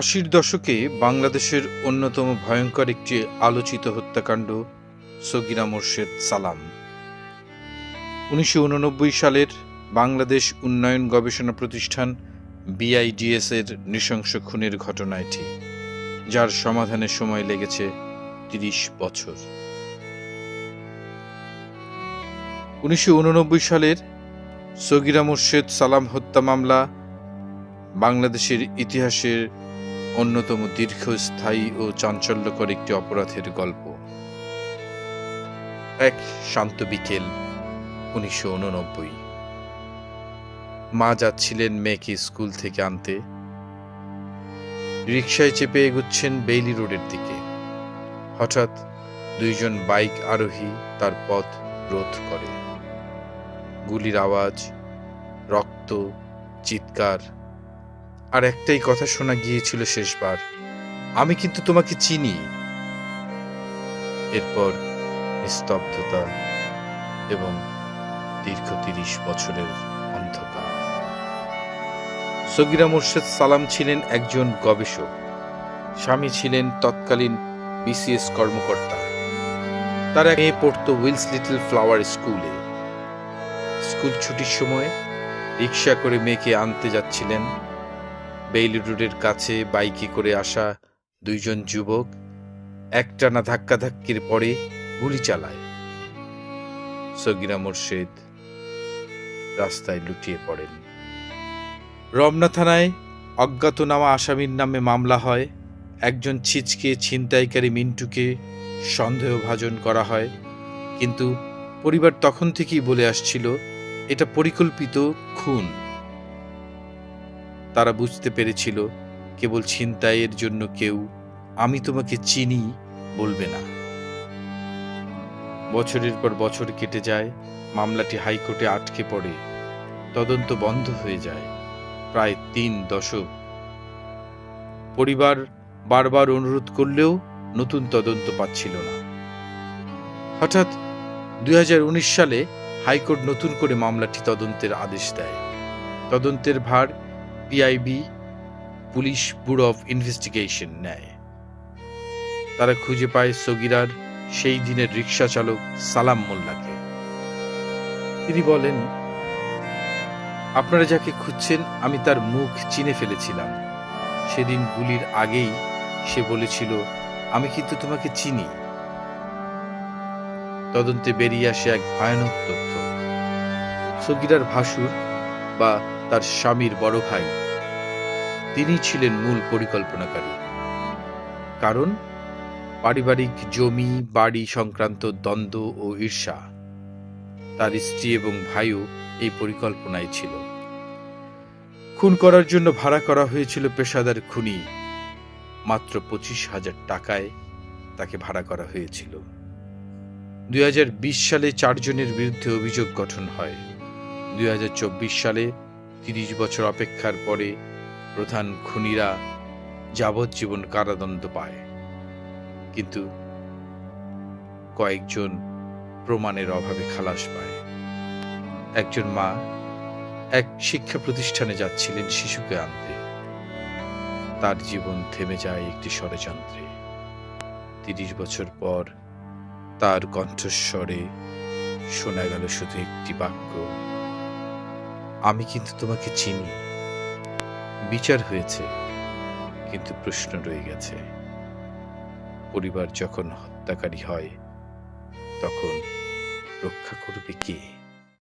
আশির দশকে বাংলাদেশের অন্যতম ভয়ঙ্কর একটি আলোচিত হত্যাকাণ্ড, সগিরা মোর্শেদ সালাম। উনিশশো উননব্বই সালের বাংলাদেশ উন্নয়ন গবেষণা প্রতিষ্ঠান বিআইডিএস এর নৃশংস খুনের ঘটনা এটি, যার সমাধানের সময় লেগেছে তিরিশ বছর। উনিশশো উননব্বই সালের সগিরা মোর্শেদ সালাম হত্যা মামলা বাংলাদেশের ইতিহাসের অন্যতম দীর্ঘস্থায়ী ও চাঞ্চল্যকর একটি অপরাধের গল্প। এক শান্ত বিকেল, উনিশশো উননব্বই। মা যাচ্ছিলেন মেয়েকে স্কুল থেকে আনতে। রিকশায় চেপে এগুচ্ছেন বেইলি রোডের দিকে। হঠাৎ দুইজন বাইক আরোহী তার পথ রোধ করে। গুলির আওয়াজ, রক্ত, চিৎকার আর একটাই কথা শোনা গিয়েছিল শেষবার, আমি কিন্তু তোমাকে চিনি। এরপর নিস্তব্ধতা এবং দীর্ঘ তিরিশ বছরের অন্ধকার। সগিরা মোর্শেদ সালাম ছিলেন একজন গবেষক। স্বামী ছিলেন তৎকালীন বিসিএস কর্মকর্তা। তার মেয়ে পড়তো উইলস লিটল ফ্লাওয়ার স্কুলে। স্কুল ছুটির সময় রিক্সা করে মেয়েকে আনতে যাচ্ছিলেন বেইলি রোডের কাছে বাইকে করে আসা দুইজন যুবক একটানা ধাক্কাধাক্কির পরে গুলি চালায়। সগিরা মোর্শেদ রাস্তায় লুটিয়ে পড়েন। রমনা থানায় অজ্ঞাতনামা আসামির নামে মামলা হয়। একজন ছিচকে ছিনতাইকারী মিন্টুকে সন্দেহভাজন করা হয়। কিন্তু পরিবার তখন থেকেই বলে আসছিল, এটা পরিকল্পিত খুন। তারা বুঝতে পেরেছিল, কেবল ছিনতাইয়ের জন্য কেউ আমি তোমাকে চিনি বলবে না। বছরের পর বছর কেটে যায়, মামলাটি হাইকোর্টে আটকে পড়ে, তদন্ত বন্ধ হয়ে যায়, প্রায় তিন দশক। পরিবার বারবার অনুরোধ করলেও নতুন তদন্ত পাচ্ছিল না। হঠাৎ দুই হাজার উনিশ সালে হাইকোর্ট নতুন করে মামলাটি তদন্তের আদেশ দেয়। তদন্তের ভার PIB police bureau of investigation নেয়। তারা খুঁজে পায় সগিরার, সেই দিনের রিক্সা চালক সালাম মোল্লাকে। তিনি বলেন, আপনারা যাকে খুঁজছেন, আমি তার মুখ চিনে ফেলেছিলাম। সেদিন গুলির আগেই সে বলেছিল, আমি কিন্তু তোমাকে চিনি। তদন্তে বেরিয়ে আসে এক ভয়ানক তথ্য। সগিরার ভাসুর বা তার স্বামীর বড় ভাই। তিনি ছিলেন মূল পরিকল্পনাকারী। কারণ, পারিবারিক জমি, বাড়ি সংক্রান্ত দ্বন্দ্ব ও ঈর্ষা তার স্ত্রী এবং ভাইও এই পরিকল্পনায় ছিল। খুন করার জন্য ভাড়া করা হয়েছিল পেশাদার খুনি। মাত্র পঁচিশ হাজার টাকায় তাকে ভাড়া করা হয়েছিল। দুই হাজার বিশ সালে চারজনের বিরুদ্ধে অভিযোগ গঠন হয়। দুই হাজার চব্বিশ সালে তিরিশ বছর অপেক্ষার পরে প্রধান খুনিরা যাবজ্জীবন কারাদণ্ড পায়। কিন্তু কয়েকজন প্রমাণের অভাবে খালাস পায়। একজন মা এক শিক্ষা প্রতিষ্ঠানে যাচ্ছিলেন শিশুকে আনতে। তার জীবন থেমে যায় একটি ষড়যন্ত্রে। তিরিশ বছর পর তার কণ্ঠস্বরে শোনা গেল শুধু একটি বাক্য। আমি কিন্তু তোমাকে চিনি। বিচার হয়েছে, কিন্তু প্রশ্ন রয়ে গেছে। পরিবার যখন হত্যাকারী হয়, তখন রক্ষা করবে কে?